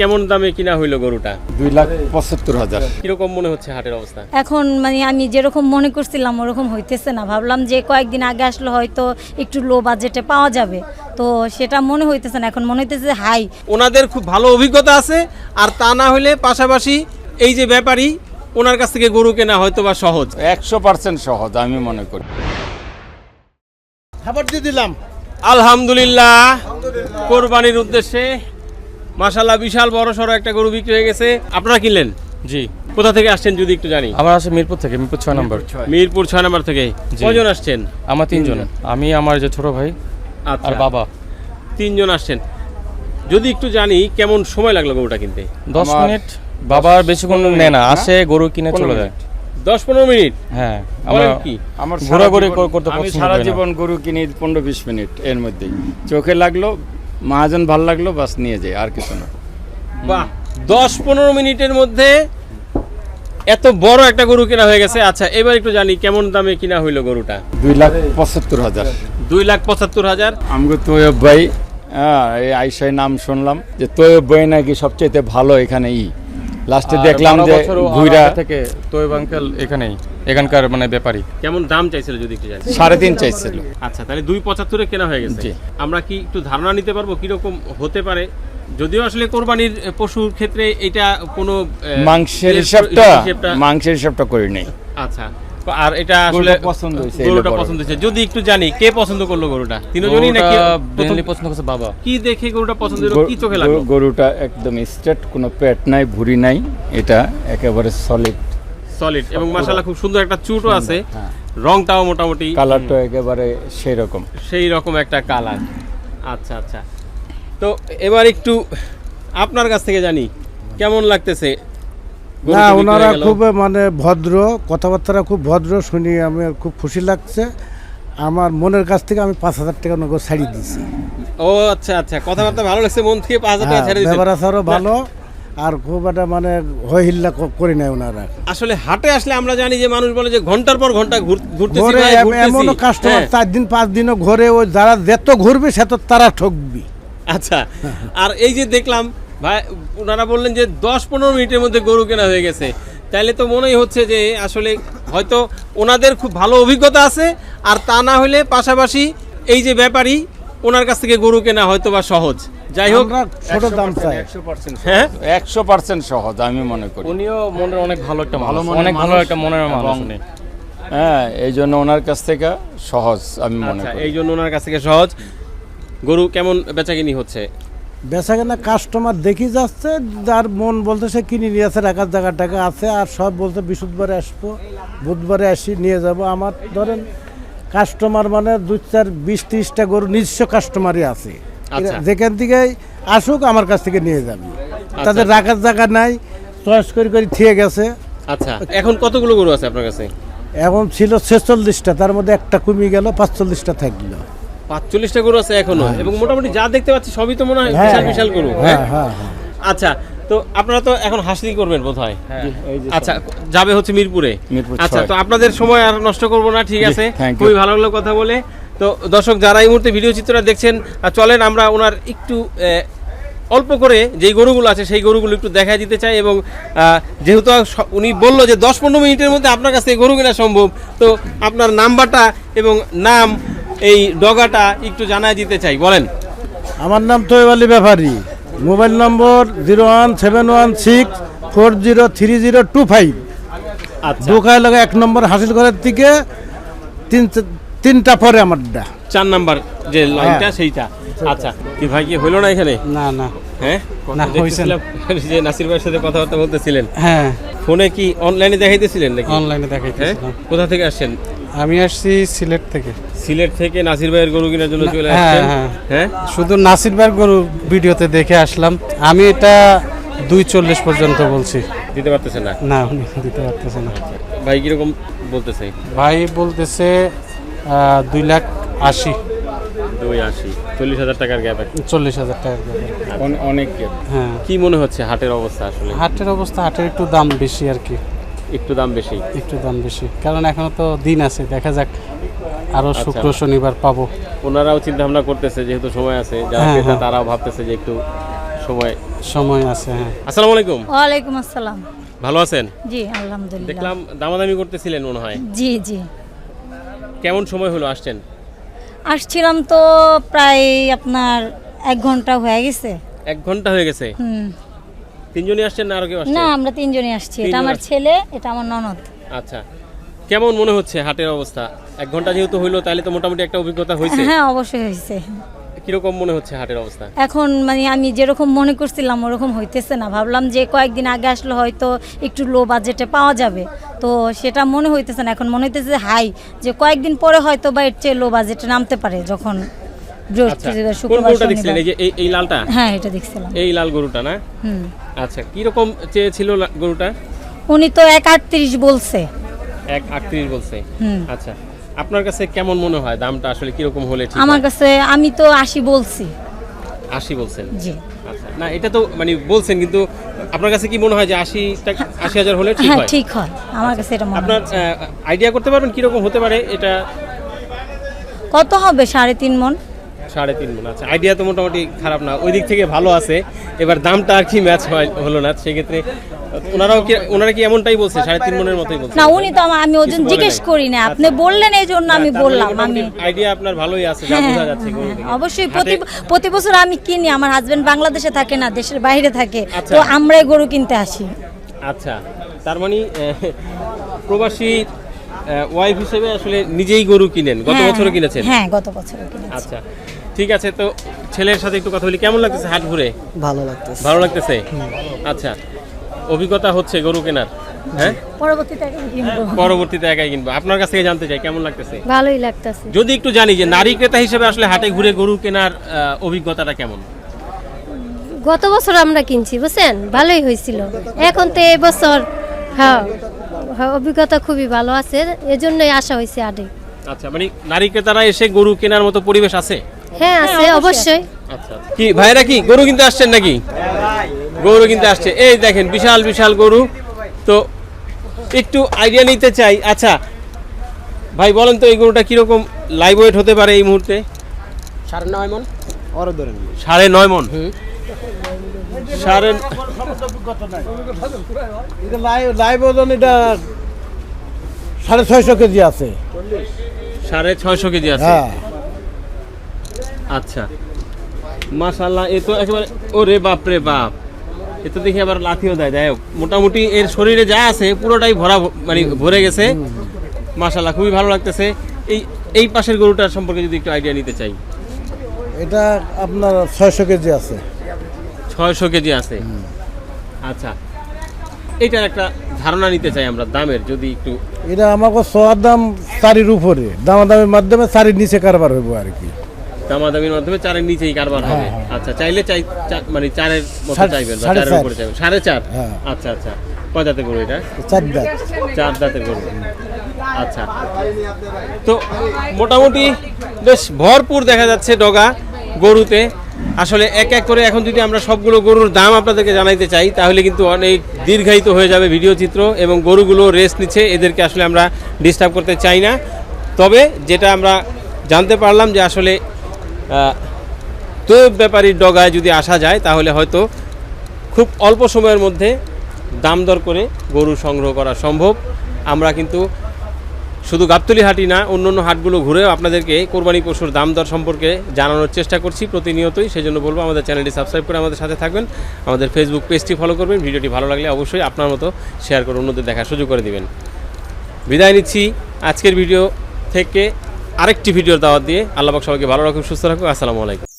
কেমন দামে কিনা হইল গরুটা? দুই লাখ পঁচাত্তর হাজার। কীরকম মনে হচ্ছে হাটের অবস্থা? এখন মানে আমি যেরকম মনে করছিলাম ওরকম হইতেছে না। ভাবলাম যে কয়েকদিন আগে আসলে হয়তো একটু লো বাজেটে পাওয়া যাবে। তো সেটা মনে হইতেছে না এখন মনে হইতেছে হাই ওনাদের খুব ভালো অভিজ্ঞতা আছে আর তা না হলে পাশাপাশি এই যে ব্যাপারী ওনার কাছ থেকে গরু কেনা হয়তো বা সহজ। একশো পার্সেন্ট সহজ আমি মনে করি। খাবার দিয়ে দিলাম। আলহামদুলিল্লাহ। কোরবানির উদ্দেশ্যে মাশাল্লাহ বিশাল বড় সড়ো একটা গরু বিক্রি হয়ে গেছে। আপনারা কিনলেন? জি। কোথা থেকে আসছেন যদি একটু জানি? আমার আছে মিরপুর থেকে মিরপুর ছয় নম্বর। মিরপুর ছয়। নম্বর থেকে। কজন আসছেন? আমার তিনজন। আমি আমার যে ছোট ভাই আর আচ্ছা বাবা। তিনজন আসছেন। যদি একটু জানি কেমন সময় লাগল গরুটা কিনতে? দশ মিনিট বাবার বেশিক্ষণ নেয় না। আসে গরু কিনে চলে যায়। দশ পনেরো মিনিট? হ্যাঁ আমরা কি? আমার সারা ঘোরাঘুরি করতে আমি সারা জীবন গরু কিনি পনেরো বিশ মিনিট এর মধ্যেই। চোখে লাগল মহাজন ভালো লাগল বাস নিয়ে যাই আর কিছু না। বাহ দশ পনেরো মিনিটের মধ্যে এত বড় একটা গরু কেনা হয়ে গেছে। আচ্ছা এবার একটু জানি কেমন দামে কিনা হইল গরুটা? দুই লাখ পঁচাত্তর হাজার। দুই লাখ পঁচাত্তর হাজার? আমগো তৈয়ব ভাই হ্যাঁ এই আইসাই নাম শুনলাম যে তৈয়ব ভাই নাকি সবচাইতে ভালো এখানে ই। লাস্টে দেখলাম যে থেকে তোয়েব আঙ্কেল এখানেই। এখানকার মানে ব্যাপারী। কেমন দাম চাইছিল যদি একটু জানি সাড়ে তিন চাইছিল। আচ্ছা তাহলে দুই পঁচাত্তরে কেনা হয়ে গেছে। আমরা কি একটু ধারণা নিতে পারব কীরকম হতে পারে? যদিও আসলে কোরবানির পশুর ক্ষেত্রে এটা কোনো মাংসের হিসাবটা মাংসের হিসাবটা করি নাই। আচ্ছা আর এটা আসলে পছন্দ হয়েছে, গরুটা পছন্দ হয়েছে। যদি একটু জানি কে পছন্দ করল গরুটা? তিনজনই নাকি প্রথম- পছন্দ করছে বাবা। কি দেখে গরুটা পছন্দ হলো? কি চোখে লাগল? গরুটা একদম স্ট্রেট কোনো পেট নাই ভুঁড়ি নাই। এটা একেবারে সলিড সলিড এবং মাশাআল্লাহ খুব সুন্দর একটা চুটও আছে। হ্যাঁ। রংটাও মোটামুটি কালারটা একেবারে সেই রকম সেই রকম একটা কালার। আচ্ছা আচ্ছা। তো এবার একটু আপনার কাছ থেকে জানি কেমন লাগতেছে? না ওনারা খুব মানে ভদ্র কথাবার্তা খুব ভদ্র শুনি আমি খুব খুশি লাগছে। আমার মনের কাছ থেকে আমি পাঁচ হাজার টাকা নগদ ছাড়িয়ে দিয়েছি। ও আচ্ছা আচ্ছা। কথাবার্তা ভালো লাগছে মন থেকে পাঁচ হাজার টাকা ছেড়ে দিয়েছেন। ব্যবহার ভালো। আর খুব একটা মানে হই হিল্লা করে নেয় ওনারা। আসলে হাটে আসলে আমরা জানি যে মানুষ বলে যে ঘণ্টার পর ঘণ্টা ঘুর- ঘুরতেছি ভাই, এম- কাস্টমার হ্যাঁ, চার দিন পাঁচ দিনও ঘরে ওই যারা যত ঘুরবে সে তো তারা ঠকবি। আচ্ছা আর এই যে দেখলাম ভাই ওনারা বললেন যে দশ পনেরো মিনিটের মধ্যে গরু কেনা হয়ে গেছে। তাইলে তো মনেই হচ্ছে যে আসলে হয়তো ওনাদের খুব ভালো অভিজ্ঞতা আছে আর তা না হলে পাশাপাশি এই যে ব্যাপারী ওনার কাছ থেকে গরু কেনা হয়তো বা সহজ। যাই হোক ছোট দাম চাই। হ্যাঁ? একশো পার্সেন্ট সহজ আমি মনে করি। উনিও মনের অনেক ভালো একটা ভালো অনেক ভালো একটা মনের মানুষ উনি। হ্যাঁ এই জন্য ওনার কাছ থেকে সহজ আমি মনে আচ্ছা করি। এই জন্য ওনার কাছ থেকে সহজ। গরু কেমন বেচাকিনি হচ্ছে? বেচা কেনা কাস্টমার দেখি যাচ্ছে যার মন বলতে সে কিনে নিয়ে আছে রাখার জায়গা টাকা আছে আর সব বলতে বৃহস্পতিবারে আসব বুধবারে আসি নিয়ে যাব। আমার ধরেন কাস্টমার মানে দু চার বিশ ত্রিশটা গরু নিজস্ব কাস্টমারই আছে। যেখান থেকে আসুক আমার কাছ থেকে নিয়ে যাবে। তাদের রাখার জায়গা নাই চয়েস করে করে থিয়ে গেছে। আচ্ছা এখন কতগুলো গরু আছে আপনার কাছে? এখন ছিল ছেচল্লিশটা তার মধ্যে একটা কমে গেল পাঁচচল্লিশটা থাকল। পাঁচচল্লিশটা গরু আছে এখনও এবং মোটামুটি যা দেখতে পাচ্ছি সবই তো মনে হয় হ্যাঁ, বিশাল বিশাল গরু হ্যাঁ হ্যাঁ? হ্যাঁ আচ্ছা তো আপনারা তো এখন হাসলি করবেন বোধ হয় আচ্ছা যাবে হচ্ছে মিরপুরে। আচ্ছা তো আপনাদের সময় আর নষ্ট করব না ঠিক আছে? খুবই ভালো লাগল কথা বলে। তো দর্শক যারা এই মুহূর্তে ভিডিও চিত্রটা দেখছেন চলেন আমরা ওনার একটু অল্প করে যেই গরুগুলো আছে সেই গরুগুলো একটু দেখা দিতে চাই এবং যেহেতু উনি বলল যে দশ পনেরো মিনিটের মধ্যে আপনার কাছে গরু কেনা সম্ভব তো আপনার নাম্বারটা এবং নাম এই ডগাটা একটু জানায় দিতে চাই। বলেন। আমার নাম Toib Ali Bepari. Mobile number zero one seven one six four zero three zero two five. আচ্ছা। দোকায় লাগে এক নম্বর হাসিল করার থেকে তিন তিনটা পরে আমারটা চার নাম্বার যে লাইনটা সেইটা। আচ্ছা কি ভাই কি হইল না এখানে? না না। হ্যাঁ? না, হইছে যে নাসির ভাইয়ের সাথে কথাবার্তা বলতেছিলেন। হ্যাঁ। ফোনে কি অনলাইনে দেখাইতেছিলেন নাকি? অনলাইনে হ্যাঁ? দেখাইতেছিলাম। কোথা থেকে আসছেন? আমি আসছি সিলেট থেকে। সিলেট থেকে নাসির ভাইয়ের গরু কেনার জন্য চলে হ্যাঁ, আসছেন? হ্যাঁ। হ্যাঁ? শুধু নাসির ভাইয়ের গরু ভিডিওতে দেখে আসলাম। আমি এটা দুই চল্লিশ পর্যন্ত বলছি। দিতে পারতেছেন না? না দিতে পারতেছে না। ভাই কীরকম বলতেছে? ভাই বলতেছে দুই লাখ আশি। দুই আশি। চল্লিশ হাজার টাকার গ্যাপ চল্লিশ হাজার টাকার। অনেক। হ্যাঁ। কি মনে হচ্ছে হাটের অবস্থা আসলে? হাটের অবস্থা হাটের একটু দাম বেশি আর কি। একটু দাম বেশি? একটু দাম বেশি। কারণ এখনও তো দিন আছে দেখা যাক। আরও আচ্ছা। শুক্র শনিবার পাবো। ওনারাও চিন্তা ভাবনা করতেছে যেহেতু সময় আছে যারা হ্যাঁ, ক্রেতা হ্যাঁ। তারাও ভাবতেছে যে একটু সময় সময় সময় আছে হ্যাঁ। আসসালামু আলাইকুম। ওয়ালাইকুম আসসালাম। ভালো আছেন? জি আলহামদুলিল্লাহ। দেখলাম দামাদামি করতেছিলেন মনে হয়। জি জি। কেমন সময় হলো আসছেন? আসছিলাম তো প্রায় আপনার এক ঘণ্টা হয়ে গেছে। এক ঘণ্টা হয়ে গেছে? তিনজনই আসছেন না আরও কেউ আসছেন? না আমরা তিনজনই আসছি। এটা আমার ছেলে এটা আমার ননদ। আচ্ছা। কেমন মনে হচ্ছে হাটের অবস্থা? এক ঘণ্টা যেহেতু হইল তাহলে তো মোটামুটি একটা অভিজ্ঞতা হয়েছে হ্যাঁ অবশ্যই হয়েছে কীরকম মনে হচ্ছে হাটের অবস্থা? এখন মানে আমি যেরকম মনে করছিলাম ওরকম হইতেছে না। ভাবলাম যে কয়েকদিন আগে আসলে হয়তো একটু লো বাজেটে পাওয়া যাবে। তো সেটা মনে হইতেছে না। এখন মনে হইতেছে হাই যে কয়েকদিন পরে হয়তো বা এর চেয়ে লো বাজেটে নামতে পারে যখন আচ্ছা বৃহস্পতিবার শুক্রবার গরুটা এই যে এই- এই লালটা? হ্যাঁ এটা দেখছিলাম। এই লাল গরুটা না? হুম। আচ্ছা চেয়েছিল গরুটা? উনি তো এক আটত্রিশ বলছে। এক আটত্রিশ বলছে। আচ্ছা। আপনার কাছে কেমন মনে হয়? দামটা আসলে কীরকম হলে ঠিক আমার কাছে আমি তো আশি বলছি। আশি বলছেন? জি। আচ্ছা। না এটা তো মানে বলছেন কিন্তু আপনার কাছে কি মনে হয় যে আশি টাকা আশি হাজার হলে ঠিক হ্যাঁ হয়? ঠিক হয়। আমার কাছে এটা মনে আপনার আইডিয়া করতে পারবেন কীরকম হতে পারে এটা? কত হবে সাড়ে তিন মন সাড়ে তিন মন। আচ্ছা আইডিয়া তো মোটামুটি খারাপ না। ওই দিক থেকে ভালো আছে। এবার দামটা আর কি ম্যাচ হয় হলো না সেক্ষেত্রে ওনারাও কি ওনারা কি এমনটাই বলছে? সাড়ে তিন মনের মতোই বলছে। না উনি তো আমি ওজন জিজ্ঞেস করি না আপনি আচ্ছা। বললেন এই জন্য আমি বললাম আমি আইডিয়া আপনার ভালোই আছে যা হ্যাঁ, বোঝা যাচ্ছে অবশ্যই প্রতি প্রতি বছর আমি কিনি আমার হাজবেন্ড বাংলাদেশে থাকে না দেশের বাইরে থাকে আচ্ছা। তো আমরাই গরু কিনতে আসি। আচ্ছা তার মানে প্রবাসী ওয়াইফ হিসেবে আসলে নিজেই গরু কিনেন। গত হ্যাঁ, বছরও কিনেছেন? হ্যাঁ গত বছর কিনেছি। আচ্ছা ঠিক আছে তো ছেলের সাথে একটু কথা বলি। কেমন লাগতেছে হাট ঘুরে? ভালো লাগতেছে। ভালো লাগতেছে? আচ্ছা অভিজ্ঞতা হচ্ছে গরু কেনার হ্যাঁ? পরবর্তীতে। পরবর্তীতে একাই কিনবো। আপনার কাছ থেকে জানতে চাই কেমন লাগতেছে? ভালোই লাগতেছে। যদি একটু জানি যে নারী ক্রেতা হিসেবে আসলে হাটে ঘুরে গরু কেনার অভিজ্ঞতাটা কেমন? গত বছর আমরা কিনছি বুঝছেন? ভালোই হয়েছিল। এখন তো এই বছর হ্যাঁ হ্যাঁ, অভিজ্ঞতা খুবই ভালো আছে এজন্যই আসা হয়েছে আডে আচ্ছা মানে নারী ক্রেতারা এসে গরু কেনার মতো পরিবেশ আছে? হ্যাঁ আছে অবশ্যই। আচ্ছা কি ভাইরা কি গরু কিনতে আসছেন নাকি? গরু কিনতে আসছে। এই দেখেন বিশাল বিশাল গরু। তো একটু আইডিয়া নিতে চাই। আচ্ছা ভাই বলেন তো এই গরুটা কীরকম লাইভ ওয়েট হতে পারে এই মুহূর্তে? সাড়ে নয় মন। ওরও ধরেন সাড়ে নয় মন। সাড়ে লাইভ ওজন এটা সাড়ে ছয়শো কেজি আছে। সাড়ে ছয়শো কেজি আছে? হ্যাঁ। আচ্ছা। মাশাল্লাহ এ তো একেবারে ওরে বাপ রে বাপ। এ তো দেখি আবার লাথিও দেয়। যাই হোক মোটামুটি এর শরীরে যা আছে পুরোটাই ভরা মানে ভরে গেছে। মাশাল্লাহ খুবই ভালো লাগতেছে। এই এই পাশের গরুটার সম্পর্কে যদি একটু আইডিয়া নিতে চাই। এটা আপনার ছয়শো কেজি আছে। ছয়শো কেজি আছে। আচ্ছা এটার একটা ধারণা নিতে চাই আমরা দামের যদি একটু এটা আমাকে সোয়ার দাম চারির উপরে দামাদামের মাধ্যমে চারির নিচে কারবার হইব আর কি। দামাদামির মাধ্যমে চারের নিচেই কারবার হবে। আচ্ছা চাইলে চাই মানে চারের মতো চাইবেন বা চারের উপরে চাইবেন। সাড়ে চার? হ্যাঁ। আচ্ছা আচ্ছা। কয় জাতের গরু এটা? চার দাঁত। চার দাঁতের গরু। আচ্ছা। তো মোটামুটি বেশ ভরপুর দেখা যাচ্ছে ডগা গরুতে। আসলে এক এক করে এখন যদি আমরা সবগুলো গরুর দাম আপনাদেরকে জানাইতে চাই, তাহলে কিন্তু অনেক দীর্ঘায়িত হয়ে যাবে ভিডিও চিত্র এবং গরুগুলো রেস্ট নিচ্ছে, এদেরকে আসলে আমরা ডিস্টার্ব করতে চাই না। তবে যেটা আমরা জানতে পারলাম যে আসলে তো ব্যাপারীর ডগায় যদি আসা যায়, তাহলে হয়তো খুব অল্প সময়ের মধ্যে দাম দর করে গরু সংগ্রহ করা সম্ভব। আমরা কিন্তু শুধু গাবতলি হাটই না অন্য অন্য হাটগুলো ঘুরেও আপনাদেরকে কোরবানি পশুর দাম দর সম্পর্কে জানানোর চেষ্টা করছি প্রতিনিয়তই। সেই জন্য বলব, আমাদের চ্যানেলটি সাবস্ক্রাইব করে আমাদের সাথে থাকবেন। আমাদের ফেসবুক পেজটি ফলো করবেন। ভিডিওটি ভালো লাগলে অবশ্যই আপনার মতো শেয়ার করে অন্যদের দেখার সুযোগ করে দিবেন। বিদায় নিচ্ছি আজকের ভিডিও থেকে আরেকটি ভিডিওর দাওয়াত দিয়ে। আল্লাহ সবাইকে ভালো রাখুন সুস্থ রাখুন আসসালামু আলাইকুম।